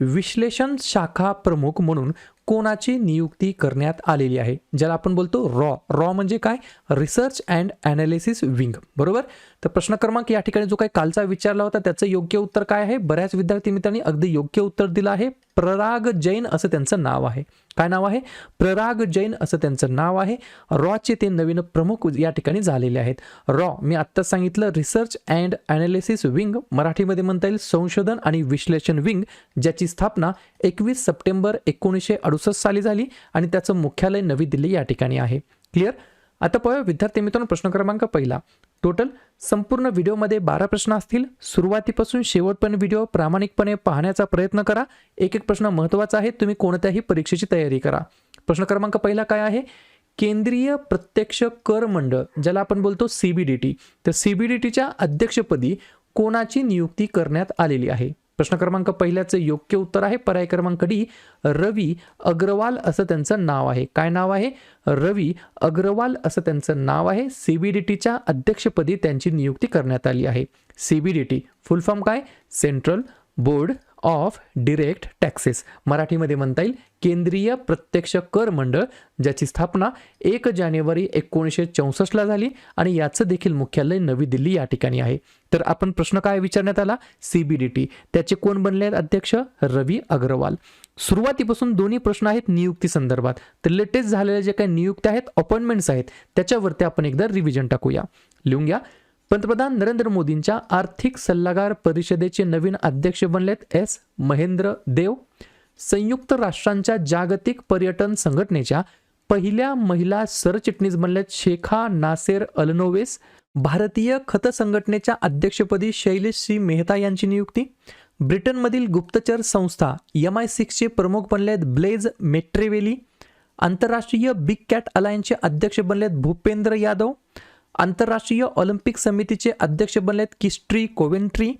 विश्लेषण शाखा प्रमुख म्हणून कोणाची नियुक्ती करण्यात आलेली आहे? ज्याला आपण बोलतो रॉ. रॉ म्हणजे काय? Research and analysis wing. बरोबर? तर प्रश्न क्रमांक या ठिकाणी जो काही कालचा विचारला होता त्याचं योग्य उत्तर काय आहे? बऱ्याच विद्यार्थी मित्रांनी अगदी योग्य उत्तर दिलं आहे. प्रराग जैन असं त्यांचं नाव आहे. काय नाव आहे? प्रराग जैन असं त्यांचं नाव आहे. रॉचे ते नवीन प्रमुख या ठिकाणी झालेले आहेत. रॉ मी आत्ताच सांगितलं रिसर्च अँड ॲनालिसिस विंग मराठीमध्ये म्हणता येईल संशोधन आणि विश्लेषण विंग ज्याची स्थापना एकवीस सप्टेंबर एकोणीसशे अडुसष्ट साली झाली आणि त्याचं मुख्यालय नवी दिल्ली या ठिकाणी आहे. क्लिअर आता पाहूया विद्यार्थी मित्रांनो प्रश्न क्रमांक पहिला. टोटल संपूर्ण व्हिडिओमध्ये बारा प्रश्न असतील. सुरुवातीपासून शेवटपर्यंत व्हिडिओ प्रामाणिकपणे पाहण्याचा प्रयत्न करा. एक एक प्रश्न महत्त्वाचा आहे. तुम्ही कोणत्याही परीक्षेची तयारी करा. प्रश्न क्रमांक पहिला काय आहे? केंद्रीय प्रत्यक्ष कर मंडळ ज्याला आपण बोलतो सीबीडीटी तर सीबीडीटीच्या अध्यक्षपदी कोणाची नियुक्ती करण्यात आलेली आहे? प्रश्न क्रमांक पहिल्याचं योग्य उत्तर आहे. पर्याय क्रमांक डी रवी अग्रवाल असं त्यांचं नाव आहे. काय नाव आहे? रवी अग्रवाल असं त्यांचं नाव आहे. सीबीडीटीच्या अध्यक्षपदी त्यांची नियुक्ती करण्यात आली आहे. सीबीडीटी फुल फॉर्म काय? Central Board of Direct Taxes मराठीमध्ये म्हणता येईल केंद्रीय प्रत्यक्ष कर मंडळ ज्याची स्थापना एक जानेवारी एकोणीसशे चौसष्टला झाली आणि याचं देखील मुख्यालय नवी दिल्ली या ठिकाणी आहे. तर आपण प्रश्न काय विचारण्यात आला? सीबीडीटी त्याचे कोण बनले आहेत अध्यक्ष? रवी अग्रवाल. सुरुवातीपासून दोन्ही प्रश्न आहेत नियुक्ती संदर्भात. तर लेटेस्ट झालेले जे काही नियुक्त्या आहेत अपॉइंटमेंट्स आहेत त्याच्यावरती आपण एकदा रिव्हिजन टाकूया. लिहून घ्या. पंतप्रधान नरेंद्र मोदींच्या आर्थिक सल्लागार परिषदेचे नवीन अध्यक्ष बनलेत एस. महेंद्र देव. संयुक्त राष्ट्रांच्या जागतिक पर्यटन संघटनेच्या पहिल्या महिला सरचिटणीस बनल्यात शेखा नासेर अल्नोवेस. भारतीय खत संघटनेच्या अध्यक्षपदी शैलेश सी. मेहता यांची नियुक्ती. ब्रिटनमधील गुप्तचर संस्था एम आय सिक्सचे प्रमुख बनले आहेत ब्लेज मेट्रेवेली. आंतरराष्ट्रीय बिग कॅट अलायन्सचे अध्यक्ष बनलेत भूपेंद्र यादव. आंतरराष्ट्रीय ऑलिम्पिक समितीचे अध्यक्ष बनलेत किस्ट्री कोवेंट्री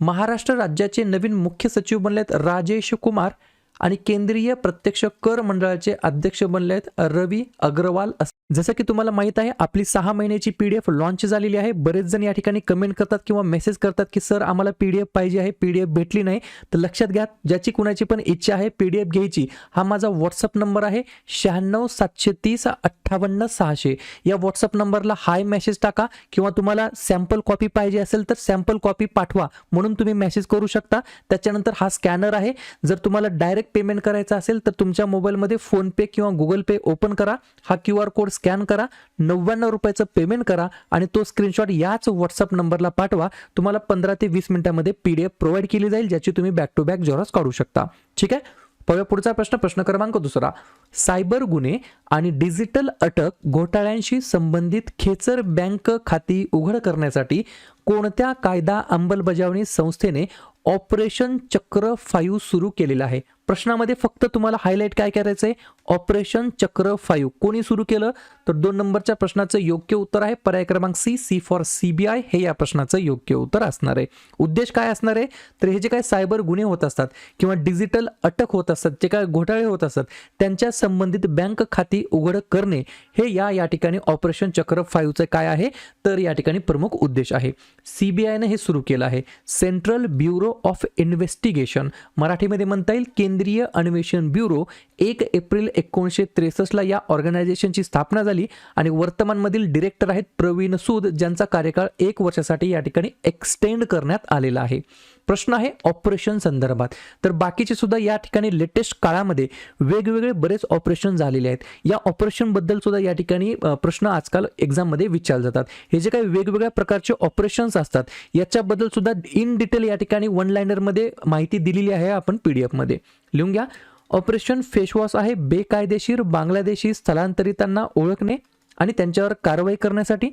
महाराष्ट्र राज्याचे नवीन मुख्य सचिव बनलेत राजेश कुमार आणि केंद्रीय प्रत्यक्ष कर मंडळाचे अध्यक्ष बनलेत रवी अग्रवाल जसं की तुम्हाला माहीत आहे आपली सहा महिन्याची पी डी एफ लॉन्च झालेली आहे. बरेच जण या ठिकाणी कमेंट करतात किंवा मेसेज करतात की सर आम्हाला पी डी एफ पाहिजे आहे पी डी एफ भेटली नाही. तर लक्षात घ्या ज्याची कुणाची पण इच्छा आहे पी डी एफ घ्यायची. हा माझा व्हॉट्सअप नंबर आहे शहाण्णव सातशे तीस अठ्ठावन्न सहाशे. या व्हॉट्सअप नंबरला हाय मेसेज टाका किंवा तुम्हाला सॅम्पल कॉपी पाहिजे असेल तर सॅम्पल कॉपी पाठवा. म्हणून तुम्ही मेसेज करू शकता. त्याच्यानंतर हा स्कॅनर आहे. जर तुम्हाला डायरेक्ट पेमेंट करायचं असेल तर तुमच्या मोबाईलमध्ये फोनपे किंवा गुगल पे ओपन करा. हा क्यू आर कोड स्कॅन करा नव्याण्णव रुपयाचं पेमेंट करा आणि तो स्क्रीनशॉट याच व्हॉट्सअप नंबरला पाठवा. तुम्हाला पंधरा ते वीस मिनिटांमध्ये पी डी एफ प्रोव्हाइड केली जाईल ज्याची तुम्ही बॅक टू बॅक जॉरस काढू शकता. ठीक आहे? पाहूया पुढचा प्रश्न प्रश्न क्रमांक दुसरा. सायबर गुन्हे आणि डिजिटल अटक घोटाळ्यांशी संबंधित खेचर बँक खाती उघड करण्यासाठी कोणत्या कायदा अंमलबजावणी संस्थेने ऑपरेशन चक्र फाईव्ह सुरू केलेलं आहे? प्रश्नामध्ये फक्त तुम्हाला हायलाईट काय करायचं आहे ऑपरेशन चक्र फाईव्ह कोणी सुरू केलं? तर दोन नंबरच्या प्रश्नाचं योग्य उत्तर आहे. पर्याय क्रमांक सी सी फॉर सीबीआय हे या प्रश्नाचं योग्य उत्तर असणार आहे. उद्देश काय असणार आहे? तर हे जे काय सायबर गुन्हे होत असतात किंवा डिजिटल अटक होत असतात जे काय घोटाळे होत असतात त्यांच्या संबंधित बँक खाती उघड करणे हे या या ठिकाणी ऑपरेशन चक्र फाईव्हचं काय आहे? तर या ठिकाणी प्रमुख उद्देश आहे. सीबीआयनं हे सुरू केलं आहे. सेंट्रल ब्युरो ऑफ इन्व्हेस्टिगेशन मराठीमध्ये म्हणता येईल केंद्रीय अन्वेषण ब्युरो एक एप्रिल एकोणीसशे त्रेसष्टला या ऑर्गनायझेशनची स्थापना झाली आणि वर्तमानमधील डिरेक्टर आहेत प्रवीण सूद ज्यांचा कार्यकाळ एक वर्षासाठी या ठिकाणी एक्सटेंड करण्यात आलेला आहे. प्रश्न आहे ऑपरेशन संदर्भात. तर बाकीचे सुद्धा या ठिकाणी लेटेस्ट काळामध्ये वेगवेगळे बरेच ऑपरेशन झालेले आहेत. या ऑपरेशनबद्दल सुद्धा या ठिकाणी प्रश्न आजकाल एक्झाममध्ये विचारले जातात. हे जे काही वेगवेगळ्या प्रकारचे ऑपरेशन्स असतात याच्याबद्दल सुद्धा इन डिटेल या ठिकाणी वन लाईनरमध्ये माहिती दिलेली आहे आपण पी डी एफमध्ये लिहून घ्या. ऑपरेशन फेशवॉश आहे. बेकायदेशीर बांगलादेशी स्थलांतरितांना ओळखणे आणि त्यांच्यावर कारवाई करण्यासाठी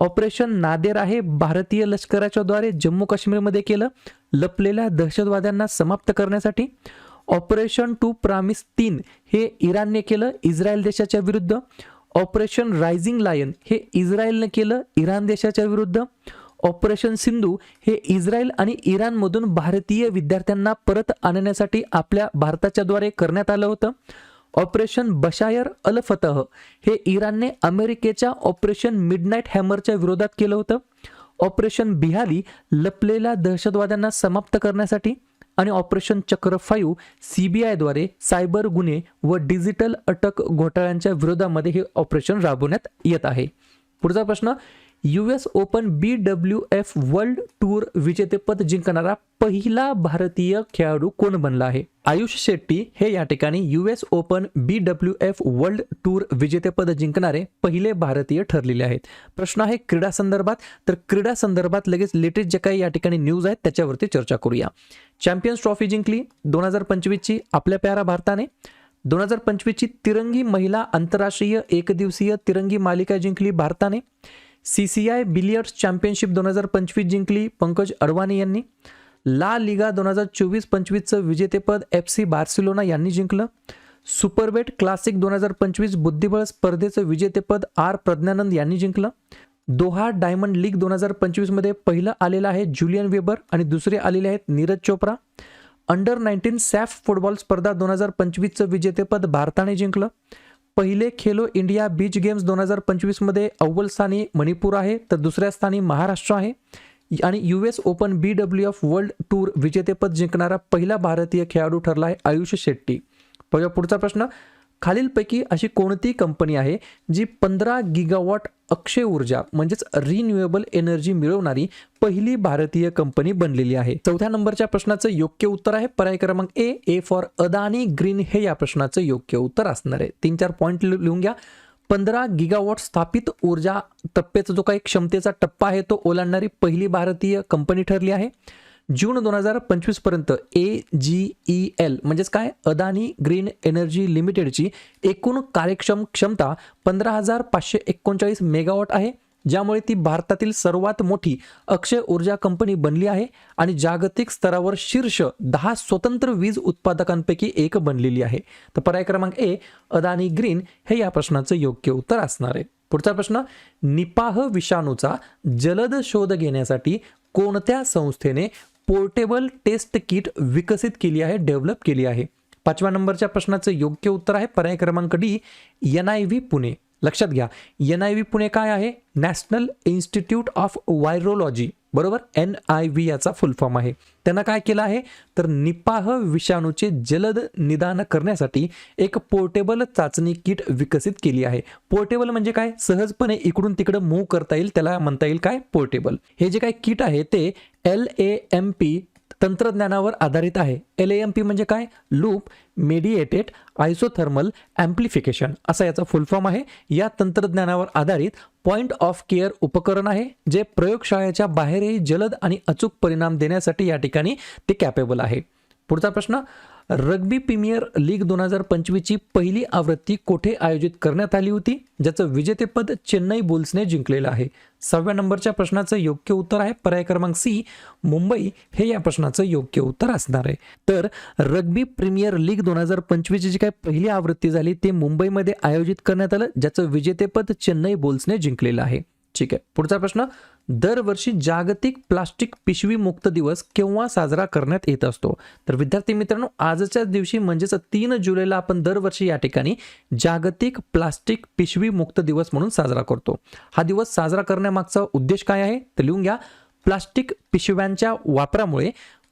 ऑपरेशन नादेर आहे. भारतीय लष्कराच्या द्वारे जम्मू काश्मीरमध्ये केलं. लपलेल्या दहशतवाद्यांना समाप्त करण्यासाठी ऑपरेशन टू प्रामिस तीन हे इराणने केलं इस्रायल देशाच्या विरुद्ध. ऑपरेशन रायझिंग लायन हे इस्रायलने केलं इराण देशाच्या विरुद्ध. ऑपरेशन सिंधू हे इस्रायल आणि इराणमधून भारतीय विद्यार्थ्यांना परत आणण्यासाठी आपल्या भारताच्या द्वारे करण्यात आलं होतं. ऑपरेशन बशायर अल फतह हे इराणने अमेरिकेच्या ऑपरेशन मिडनाईट हॅमरच्या विरोधात केलं होतं. ऑपरेशन बिहाली लपलेल्या दहशतवाद्यांना समाप्त करण्यासाठी आणि operation Chakra five C B आयद्वारे सायबर गुन्हे व डिजिटल अटक घोटाळ्यांच्या विरोधामध्ये हे ऑपरेशन राबवण्यात येत आहे. पुढचा प्रश्न U S Open B W F World Tour विजेतेपद जिंकणारा पहिला भारतीय खेळाडू कोण बनला आहे? आयुष शेट्टी हे या ठिकाणी U S Open B W F World Tour विजेतेपद जिंकणारे पहिले भारतीय ठरलेले आहेत. प्रश्न आहे क्रीडा संदर्भात. तर क्रीडा संदर्भात लगेच लेटेस्ट जे काही या ठिकाणी न्यूज आहेत त्याच्यावरती चर्चा करूया. चॅम्पियन्स ट्रॉफी जिंकली दोन हजार पंचवीसची आपल्या प्यारा भारताने. दोन हजार पंचवीसची तिरंगी महिला आंतरराष्ट्रीय एकदिवसीय तिरंगी मालिका जिंकली भारताने. C C I billiards championship दोन हजार पंचवीस जिंकली पंकज अडवाणी यांनी. ला लिगा दोन हजार चोवीस पंचवीसचं विजेतेपद एफ सी बार्सिलोना यांनी जिंकलं. सुपरबेट क्लासिक दोन हजार पंचवीस बुद्धिबळ स्पर्धेचं विजेतेपद आर प्रज्ञानंद यांनी जिंकलं. दोहा डायमंड लीग दोन हजार पंचवीसमध्ये पहिलं आलेलं आहे जुलियन वेबर आणि दुसरे आलेले आहेत Neeraj Chopra. Under nineteen SAFF football स्पर्धा दोन हजार पंचवीसचं विजेतेपद भारताने जिंकलं. पहिले खेलो इंडिया बीच गेम्स दोन हजार पंचवीसमध्ये अव्वल स्थानी मणिपूर आहे तर दुसऱ्या स्थानी महाराष्ट्र आहे. आणि U S Open B W F World Tour विजेतेपद जिंकणारा पहिला भारतीय खेळाडू ठरला आहे आयुष शेट्टी. पुढचा प्रश्न. खालीलपैकी अशी कोणती कंपनी आहे जी पंधरा गिगावॉट अक्षय ऊर्जा म्हणजेच रिन्युएबल एनर्जी मिळवणारी पहिली भारतीय कंपनी बनलेली आहे. चौथ्या नंबरच्या प्रश्नाचं योग्य उत्तर आहे. पर्याय क्रमांक A A for Adani Green हे या प्रश्नाचं योग्य उत्तर असणार आहे. तीन चार पॉईंट लिहून घ्या. पंधरा गिगावॉट स्थापित ऊर्जा टप्प्याचा जो काही क्षमतेचा टप्पा आहे तो ओलांडणारी पहिली भारतीय कंपनी ठरली आहे. जून दोन हजार पंचवीसपर्यंत ए जी ई एल म्हणजेच काय? अदानी ग्रीन एनर्जी लिमिटेडची एकूण कार्यक्षम क्षमता पंधरा हजार पाचशे एकोणचाळीस मेगावॉट आहे ज्यामुळे ती भारतातील सर्वात मोठी अक्षय ऊर्जा कंपनी बनली आहे आणि जागतिक स्तरावर शीर्ष दहा स्वतंत्र वीज उत्पादकांपैकी एक बनलेली आहे. तर पर्याय क्रमांक ए अदानी ग्रीन हे या प्रश्नाचं योग्य उत्तर असणार आहे. पुढचा प्रश्न निपाह विषाणूचा जलद शोध घेण्यासाठी कोणत्या संस्थेने पोर्टेबल टेस्ट किट विकसित केली आहे डेव्हलप केली आहे. पाचव्या नंबरच्या प्रश्नाचं योग्य उत्तर आहे पर्याय क्रमांक D N I V Pune. लक्षात घ्या एन आय व्ही पुणे काय आहे? National institute of virology. बरोबर? एन आय व्ही याचा फुल फॉर्म आहे. त्यांना काय केलं आहे? तर निपाह विषाणूचे जलद निदान करण्यासाठी एक पोर्टेबल चाचणी किट विकसित केली आहे. पोर्टेबल म्हणजे काय? सहजपणे इकडून तिकडं मूव्ह करता येईल त्याला म्हणता येईल काय? पोर्टेबल हे जे काय किट आहे ते एल ए एम पी तंत्रज्ञानावर आधारित आहे. एल एम पी म्हणजे काय? लूप मेडिएटेड आयसोथर्मल ॲम्प्लिफिकेशन असा याचा फुल फॉर्म आहे. या तंत्रज्ञानावर आधारित पॉइंट ऑफ केअर उपकरण आहे जे प्रयोगशाळेच्या बाहेरही जलद आणि अचूक परिणाम देण्यासाठी या ठिकाणी ते कॅपेबल आहे. पुढचा प्रश्न रग्बी प्रीमियर लीग दोन हजार पंचवीसची पहिली आवृत्ती कोठे आयोजित करण्यात आली होती ज्याचं विजेतेपद चेन्नई बुल्सने जिंकलेलं आहे? सहाव्या नंबरच्या प्रश्नाचं योग्य उत्तर आहे. पर्याय क्रमांक सी मुंबई हे या प्रश्नाचं योग्य उत्तर असणार आहे. तर रग्बी प्रीमियर लीग दोन हजार पंचवीसची जी काय पहिली आवृत्ती झाली ते मुंबईमध्ये आयोजित करण्यात आलं ज्याचं विजेतेपद चेन्नई बुल्सने जिंकलेलं आहे. ठीक आहे. पुढचा प्रश्न दरवर्षी जागतिक प्लास्टिक पिशवी मुक्त दिवस केव्हा साजरा करण्यात येत असतो? तर विद्यार्थी मित्रांनो आजच्याच दिवशी म्हणजेच तीन जुलैला आपण दरवर्षी या ठिकाणी जागतिक प्लास्टिक पिशवी मुक्त दिवस म्हणून साजरा करतो. हा दिवस साजरा करण्यामागचा उद्देश काय आहे? तर लिहून घ्या. प्लास्टिक पिशव्यांच्या वापरामुळे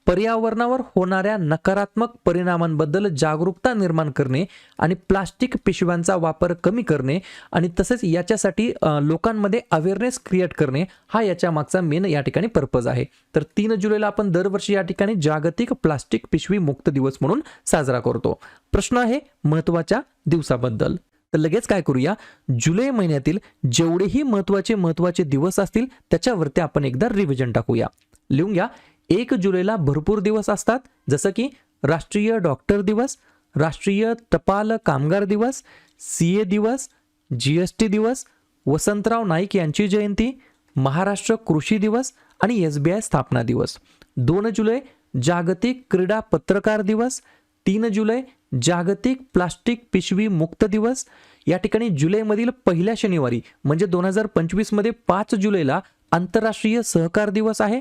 पर्यावरणावर होणाऱ्या नकारात्मक परिणामांबद्दल जागरूकता निर्माण करणे आणि प्लास्टिक पिशव्यांचा वापर कमी करणे आणि तसेच याच्यासाठी लोकांमध्ये अवेअरनेस क्रिएट करणे हा याच्या मागचा मेन या ठिकाणी पर्पज आहे. तर तीन जुलैला आपण दरवर्षी या ठिकाणी जागतिक प्लास्टिक पिशवी मुक्त दिवस म्हणून साजरा करतो. प्रश्न आहे महत्त्वाच्या दिवसाबद्दल. तर लगेच काय करूया? जुलै महिन्यातील जेवढेही महत्त्वाचे महत्त्वाचे दिवस असतील त्याच्यावरती आपण एकदा रिव्हिजन टाकूया. लिहून घ्या. एक जुलैला भरपूर दिवस असतात जसं की राष्ट्रीय डॉक्टर दिवस राष्ट्रीय टपाल कामगार दिवस सी ए दिवस जी एस टी दिवस वसंतराव नाईक यांची जयंती महाराष्ट्र कृषी दिवस आणि एस बी आय स्थापना दिवस. दोन जुलै जागतिक क्रीडा पत्रकार दिवस. तीन जुलै जागतिक प्लास्टिक पिशवी मुक्त दिवस. या ठिकाणी जुलैमधील पहिल्या शनिवारी म्हणजे दोन हजार पंचवीसमध्ये पाच जुलैला आंतरराष्ट्रीय सहकार दिवस आहे.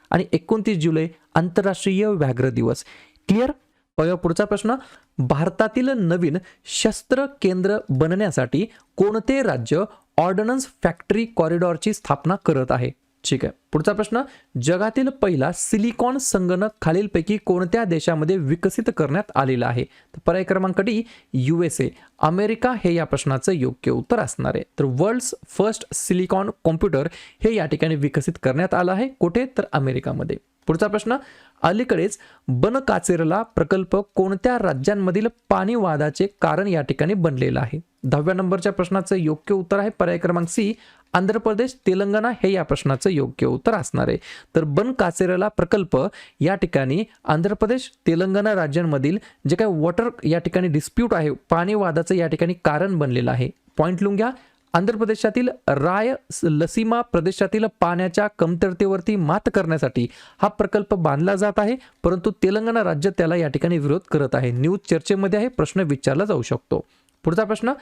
आणि एकोणतीस जुलै आंतरराष्ट्रीय व्याघ्र दिवस. क्लिअर बघा पुढचा प्रश्न. भारतातील नवीन शस्त्र केंद्र बनण्यासाठी कोणते राज्य ऑर्डनन्स फॅक्टरी कॉरिडॉरची स्थापना करत आहे? ठीक आहे. पुढचा प्रश्न जगातील पहिला सिलिकॉन संगणक खालीलपैकी कोणत्या देशामध्ये विकसित करण्यात आलेला आहे? तर पर्याय क्रमांक D U S A. America हे या प्रश्नाचं योग्य उत्तर असणार आहे. तर वर्ल्ड्स फर्स्ट सिलिकॉन कॉम्प्युटर हे या ठिकाणी विकसित करण्यात आलं आहे. कुठे? तर अमेरिकामध्ये. पुढचा प्रश्न अलीकडेच बनकाचेरला प्रकल्प कोणत्या राज्यांमधील पाणी वादाचे कारण या ठिकाणी बनलेलं आहे? दहाव्या नंबरच्या प्रश्नाचं योग्य उत्तर आहे. पर्याय क्रमांक सी आंध्र प्रदेश तेलंगणा हे या प्रश्नाचं योग्य उत्तर असणार आहे. तर बन कासेरला प्रकल्प या ठिकाणी आंध्र प्रदेश तेलंगणा राज्यांमधील जे काही वॉटर या ठिकाणी डिस्प्यूट आहे पाणी वादाचं या ठिकाणी कारण बनलेलं आहे. पॉईंट लिहून घ्या. आंध्र प्रदेशातील राय लसीमा प्रदेशातील पाण्याच्या कमतरतेवरती मात करण्यासाठी हा प्रकल्प बांधला जात आहे परंतु तेलंगणा राज्य त्याला या ठिकाणी विरोध करत आहे. न्यूज चर्चेमध्ये आहे प्रश्न विचारला जाऊ शकतो. पुढचा प्रश्न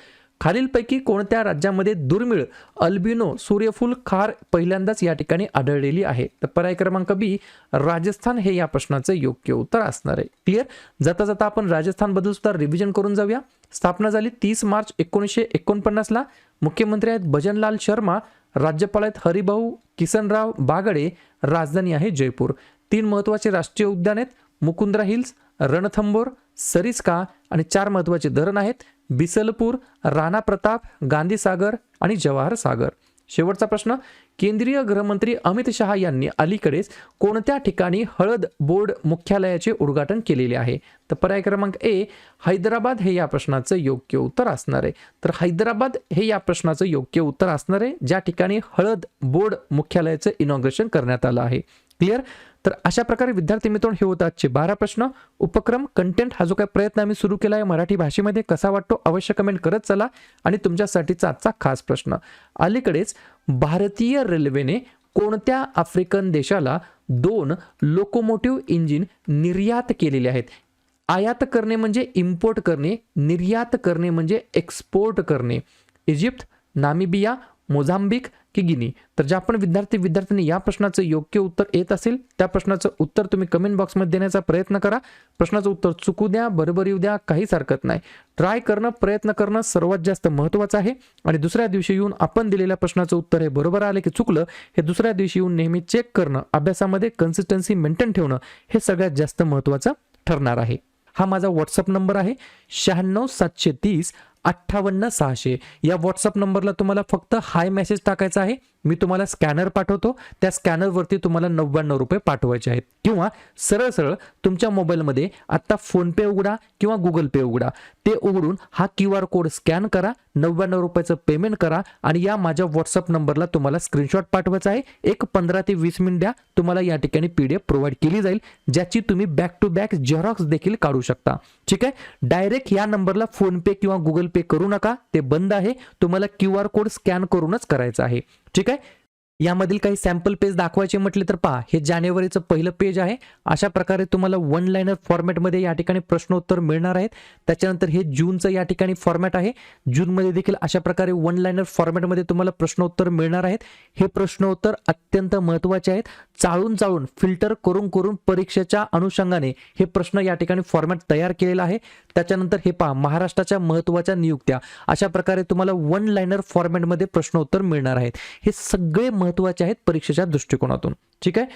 खालीलपैकी कोणत्या राज्यामध्ये दुर्मिळ अल्बिनो सूर्यफूल खार पहिल्यांदाच या ठिकाणी आढळलेली आहे? तर पर्याय क्रमांक बी राजस्थान हे या प्रश्नाचं योग्य उत्तर असणार आहे. क्लिअर जाता जाता आपण राजस्थानबद्दल सुद्धा रिव्हिजन करून जाऊया. स्थापना झाली तीस मार्च एकोणीसशे एकोणपन्नासला मुख्यमंत्री आहेत भजनलाल शर्मा राज्यपाल आहेत हरिभाऊ किसनराव बागडे राजधानी आहे जयपूर. तीन महत्त्वाचे राष्ट्रीय उद्यान आहेत मुकुंद्रा हिल्स रणथंबोर सरिस्का आणि चार महत्त्वाचे धरण आहेत बिसलपूर राणा प्रताप गांधीसागर आणि जवाहर सागर. शेवटचा प्रश्न केंद्रीय गृहमंत्री अमित शहा यांनी अलीकडेच कोणत्या ठिकाणी हळद बोर्ड मुख्यालयाचे उद्घाटन केलेले आहे? तर पर्याय क्रमांक ए हैदराबाद हे या प्रश्नाचं योग्य उत्तर असणार आहे. तर हैदराबाद हे या प्रश्नाचं योग्य उत्तर असणार आहे ज्या ठिकाणी हळद बोर्ड मुख्यालयाचं इनॉग्रेशन करण्यात आलं आहे. क्लिअर? तर अशा प्रकारे विद्यार्थी मित्रांनो हे होतं आजचे बारा प्रश्न. उपक्रम कंटेंट हा जो काही प्रयत्न आम्ही सुरू केला आहे मराठी भाषेमध्ये कसा वाटतो अवश्य कमेंट करत चला. आणि तुमच्यासाठीचा आजचा खास प्रश्न. अलीकडेच भारतीय रेल्वेने कोणत्या आफ्रिकन देशाला दोन लोकोमोटिव्ह इंजिन निर्यात केलेले आहेत? आयात करणे म्हणजे इम्पोर्ट करणे निर्यात करणे म्हणजे एक्सपोर्ट करणे. इजिप्त नामिबिया मोझांबिक की गिनी. तर ज्या आपण विद्यार्थी विद्यार्थ्यांनी या प्रश्नाचं योग्य उत्तर येत असेल त्या प्रश्नाचं उत्तर तुम्ही कमेंट बॉक्समध्ये देण्याचा प्रयत्न करा. प्रश्नाचं उत्तर चुकू द्या बरोबर येऊ द्या काहीच हरकत नाही. ट्राय करणं प्रयत्न करणं सर्वात जास्त महत्त्वाचं आहे. आणि दुसऱ्या दिवशी येऊन आपण दिलेल्या प्रश्नाचं उत्तर हे बरोबर आले की चुकलं हे दुसऱ्या दिवशी येऊन नेहमी चेक करणं अभ्यासामध्ये कन्सिस्टन्सी मेंटेन ठेवणं हे सगळ्यात जास्त महत्त्वाचं ठरणार आहे. हा माझा व्हॉट्सअप नंबर आहे. शहाण्णव सातशे तीस अठ्ठावन्न सहाशे. या व्हॉट्सअप नंबरला तुम्हाला फक्त हाय मेसेज टाकायचा आहे. मी तुम्हाला स्कॅनर पाठवतो. त्या स्कॅनरवरती तुम्हाला नव्याण्णव रुपये पाठवायचे आहेत. किंवा सरळ सरळ तुमच्या मोबाईलमध्ये आत्ता फोनपे उघडा किंवा गुगल पे उघडा. ते उघडून हा क्यू आर कोड स्कॅन करा नव्याण्णव रुपयाचं पेमेंट करा आणि या माझ्या व्हॉट्सअप नंबरला तुम्हाला स्क्रीनशॉट पाठवायचा आहे. एक पंधरा ते वीस मिनिट द्या. तुम्हाला या ठिकाणी पी डी एफ प्रोव्हाइड केली जाईल ज्याची तुम्ही बॅक टू बॅक झेरॉक्स देखील काढू शकता. ठीक आहे? डायरेक्ट या नंबरला फोनपे किंवा गुगल पे करू नका. ते बंद आहे. तुम्हाला क्यू आर कोड स्कॅन करूनच करायचं आहे. ठीक आहे? यामधील काही सॅम्पल पेज दाखवायचे म्हटले तर पहा हे जानेवारीचं पहिलं पेज आहे. अशा प्रकारे तुम्हाला वन लाईनर फॉर्मॅटमध्ये या ठिकाणी प्रश्नोत्तर मिळणार आहेत. त्याच्यानंतर हे जूनचं या ठिकाणी फॉर्मॅट आहे. जूनमध्ये देखील अशा प्रकारे वन लाईनर फॉर्मॅटमध्ये तुम्हाला प्रश्नोत्तर मिळणार आहेत. हे प्रश्नोत्तर अत्यंत महत्त्वाचे आहेत. चाळून चाळून फिल्टर करून करून परीक्षेच्या अनुषंगाने हे प्रश्न या ठिकाणी फॉर्मॅट तयार केलेला आहे. त्याच्यानंतर हे पहा महाराष्ट्राच्या महत्त्वाच्या नियुक्त्या. अशा प्रकारे तुम्हाला वन लाईनर फॉर्मॅटमध्ये प्रश्नोत्तर मिळणार आहेत. हे सगळे महत्त्वाचे आहेत परीक्षेच्या दृष्टिकोनातून. ठीक आहे?